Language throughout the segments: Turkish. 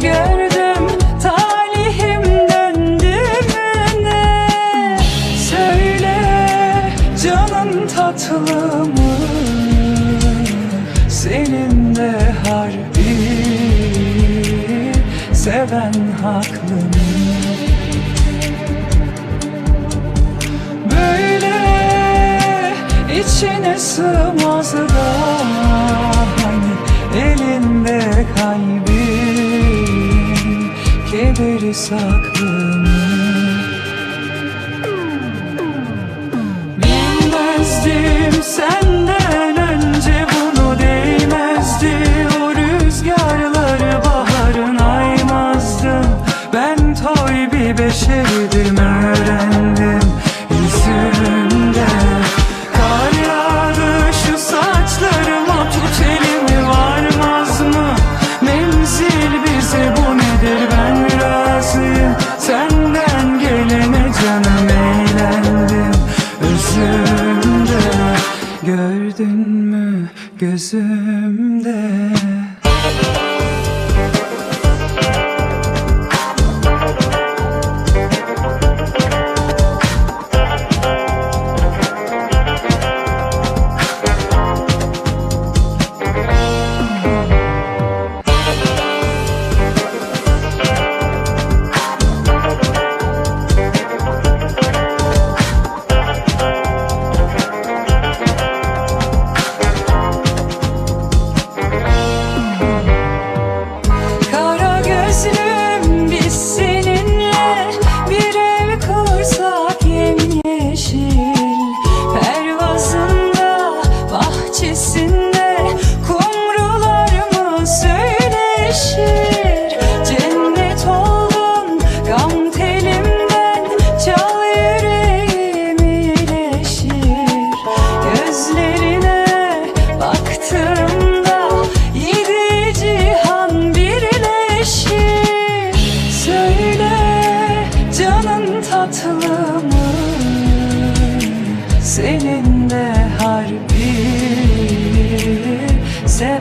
gördüm Talihim döndü mü Söyle canım tatlı mı Senin de harbi Seven haklı mı Böyle içine sığmaz deri saklımı Bilmezdim senden önce bunu değmezdi. O rüzgarları baharın aymazdım Ben toy bir beşerdim öğren Gördün mü gözümde?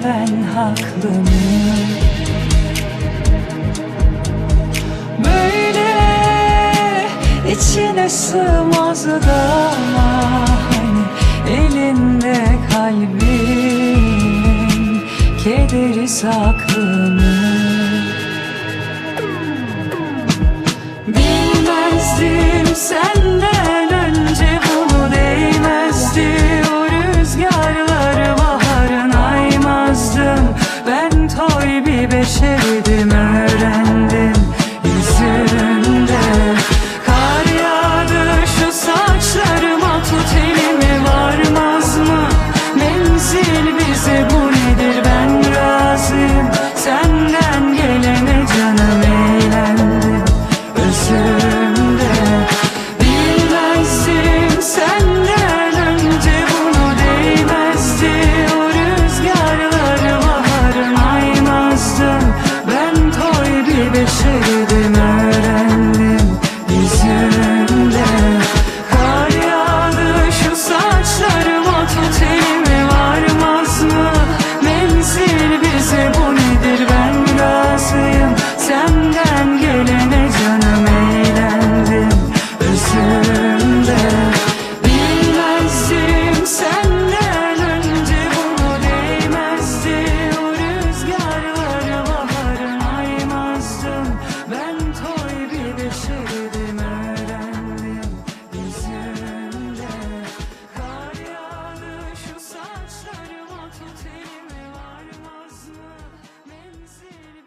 ben haklı mıyım? Böyle içine sığmaz da hani elinde kalbim kederi saklı mı? Bilmezdim senden 是你